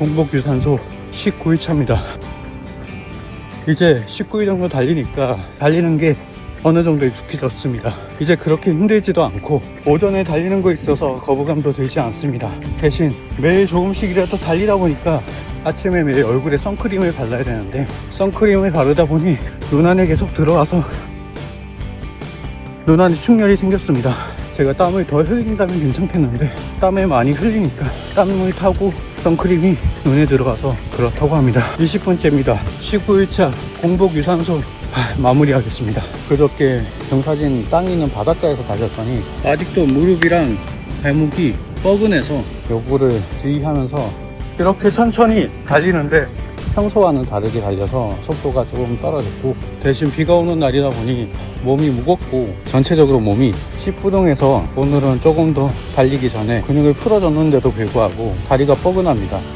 공복 유산소 19일 차입니다. 이제 19일 정도 달리니까 달리는 게 어느 정도 익숙해졌습니다. 이제 그렇게 힘들지도 않고 오전에 달리는 거 있어서 거부감도 들지 않습니다. 대신 매일 조금씩이라도 달리다 보니까 아침에 매일 얼굴에 선크림을 발라야 되는데 선크림을 바르다 보니 눈 안에 계속 들어와서 눈 안에 충혈이 생겼습니다. 제가 땀을 덜 흘린다면 괜찮겠는데 땀을 많이 흘리니까 땀을 타고 선크림이 눈에 들어가서 그렇다고 합니다. 20분째입니다. 19일차 공복 유산소 하, 마무리하겠습니다. 그저께 경사진 땅 있는 바닷가에서 달렸더니 아직도 무릎이랑 발목이 뻐근해서 요거를 주의하면서 이렇게 천천히 달리는데 평소와는 다르게 달려서 속도가 조금 떨어졌고 대신 비가 오는 날이다 보니 몸이 무겁고 전체적으로 몸이 시부동해서 오늘은 조금 더 달리기 전에 근육을 풀어줬는데도 불구하고 다리가 뻐근합니다.